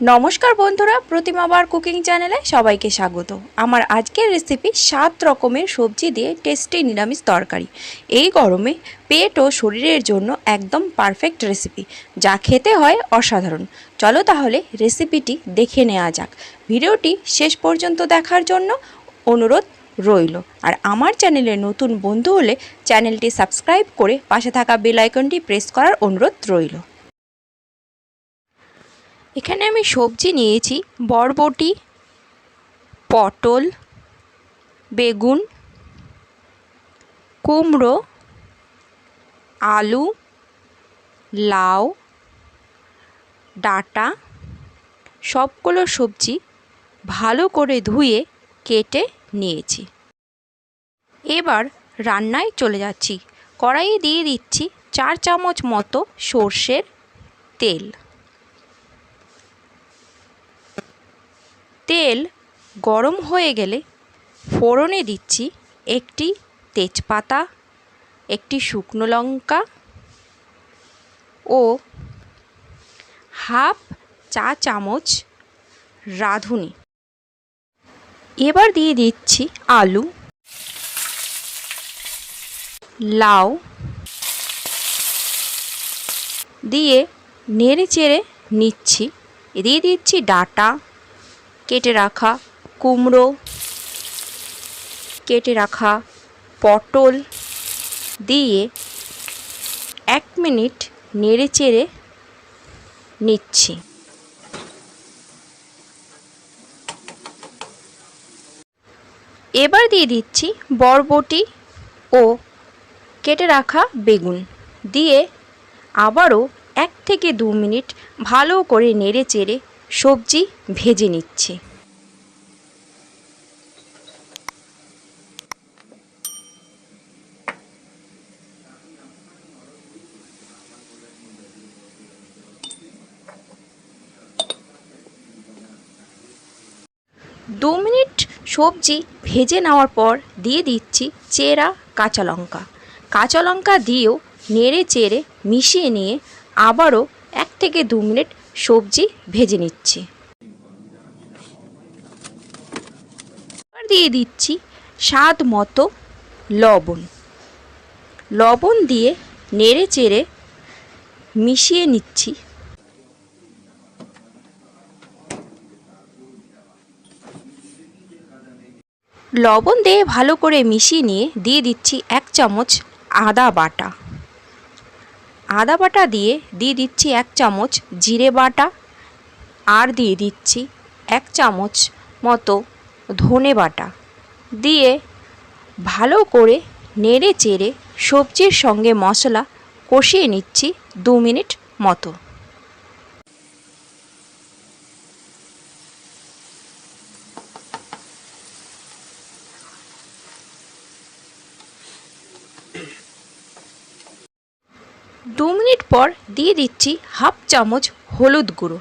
নমস্কার বন্ধুরা প্রতিমাবার কুকিং চ্যানেলে সবাইকে স্বাগত। আমার আজকের রেসিপি সাত রকমের সবজি দিয়ে টেস্টি নিরামিষ তরকারি। এই গরমে পেট ও শরীরের জন্য একদম পারফেক্ট রেসিপি যা খেতে হয় অসাধারণ। চলো তাহলে রেসিপিটি দেখে নেওয়া যাক। ভিডিওটি শেষ পর্যন্ত দেখার জন্য অনুরোধ রইল। আর আমার চ্যানেলে নতুন বন্ধু হলে চ্যানেলটি সাবস্ক্রাইব করে পাশে থাকা বেল আইকনটি প্রেস করার অনুরোধ রইল। এখানে আমি সবজি নিয়েছি, বরবটি, পটল, বেগুন, কুমড়ো, আলু, লাউ, ডাঁটা, সবগুলো সবজি ভালো করে ধুয়ে কেটে নিয়েছি। এবার রান্নায় চলে যাচ্ছি। কড়াইয়ে দিয়ে দিচ্ছি চার চামচ মতো সর্ষের তেল। তেল গরম হয়ে গেলে ফোড়নে দিচ্ছি একটি তেজপাতা, একটি শুকনো লঙ্কা ও হাফ চা চামচ রাঁধুনি। এবার দিয়ে দিচ্ছি আলু, লাউ দিয়ে নেড়ে চেড়ে নিচ্ছি। দিয়ে দিচ্ছি ডাটা কেটে রাখা কুমড়ো, কেটে রাখা পটল দিয়ে এক মিনিট নেড়ে চেড়ে নিচ্ছি। এবার দিয়ে দিচ্ছি বরবটি ও কেটে রাখা বেগুন দিয়ে আবারও এক থেকে দু মিনিট ভালো করে নেড়ে চেড়ে সবজি ভেজে নিচ্ছি। দু মিনিট সবজি ভেজে নেওয়ার পর দিয়ে দিচ্ছি চেরা কাঁচা লঙ্কা। কাঁচা লঙ্কা দিয়েও নেড়ে চেড়ে মিশিয়ে নিয়ে আবারও এক থেকে দু মিনিট সবজি ভেজে নিচ্ছি। দিয়ে দিচ্ছি স্বাদ মতো লবণ। লবণ দিয়ে নেড়ে চেড়ে মিশিয়ে নিচ্ছি। লবণ দিয়ে ভালো করে মিশিয়ে নিয়ে দিয়ে দিচ্ছি এক চামচ আদা বাটা। আদা বাটা দিয়ে দিয়ে দিচ্ছি এক চামচ জিরে বাটা আর দিয়ে দিচ্ছি এক চামচ মতো ধনে বাটা। দিয়ে ভালো করে নেড়ে চেড়ে সবজির সঙ্গে মশলা কষিয়ে নিচ্ছি দু মিনিট মতো। দু মিনিট পর দিয়ে দিচ্ছি হাফ চামচ হলুদ গুঁড়ো।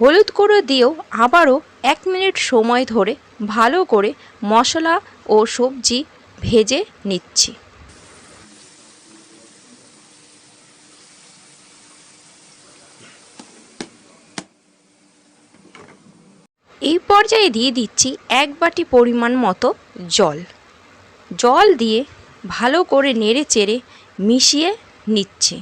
হলুদ গুঁড়ো দিয়েও আবারও এক মিনিট সময় ধরে ভালো করে মশলা ও সবজি ভেজে নিচ্ছি। এই পর্যায়ে দিয়ে দিচ্ছি এক বাটি পরিমাণ মতো জল। জল দিয়ে ভালো করে নেড়ে চেড়ে মিশিয়ে নিচ্ছি।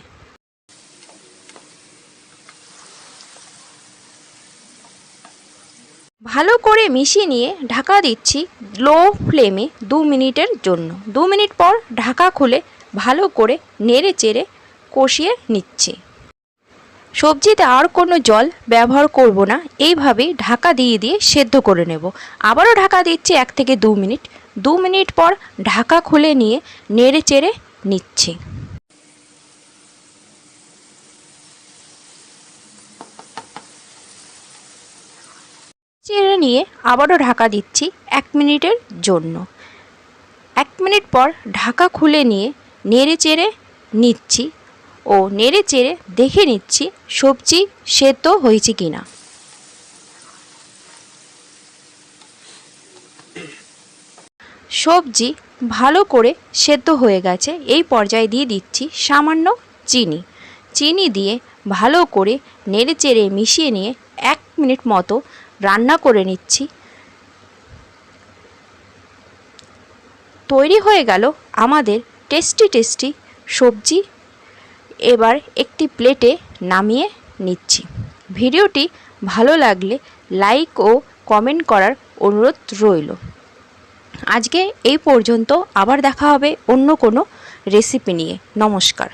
ভালো করে মিশিয়ে নিয়ে ঢাকা দিচ্ছি লো ফ্লেমে দু মিনিটের জন্য। দু মিনিট পর ঢাকা খুলে ভালো করে নেড়ে চেড়ে কষিয়ে নিচ্ছে। সবজিতে আর কোনো জল ব্যবহার করব না, এইভাবেই ঢাকা দিয়ে দিয়ে সেদ্ধ করে নেব। আবারও ঢাকা দিচ্ছি এক থেকে দু মিনিট। দু মিনিট পর ঢাকা খুলে নিয়ে নেড়ে চেড়ে নিচ্ছি। নিয়ে আবারও ঢাকা দিচ্ছি এক মিনিটের জন্য। এক মিনিট পর ঢাকা খুলে নিয়ে নেড়ে চেড়ে নিচ্ছি ও নেড়ে চেড়ে দেখে নিচ্ছি সবজি সেদ্ধ হয়েছে কিনা। সবজি ভালো করে সেদ্ধ হয়ে গেছে। এই পর্যায়ে দিয়ে দিচ্ছি সামান্য চিনি। চিনি দিয়ে ভালো করে নেড়ে চেড়ে মিশিয়ে নিয়ে এক মিনিট মতো রান্না করে নিচ্ছি। তৈরি হয়ে গেল আমাদের টেস্টি টেস্টি সবজি। এবার একটি প্লেটে নামিয়ে নিচ্ছি। ভিডিওটি ভালো লাগলে লাইক ও কমেন্ট করার অনুরোধ রইল। আজকে এই পর্যন্ত আবার দেখা হবে অন্য কোনো রেসিপি নিয়ে। নমস্কার।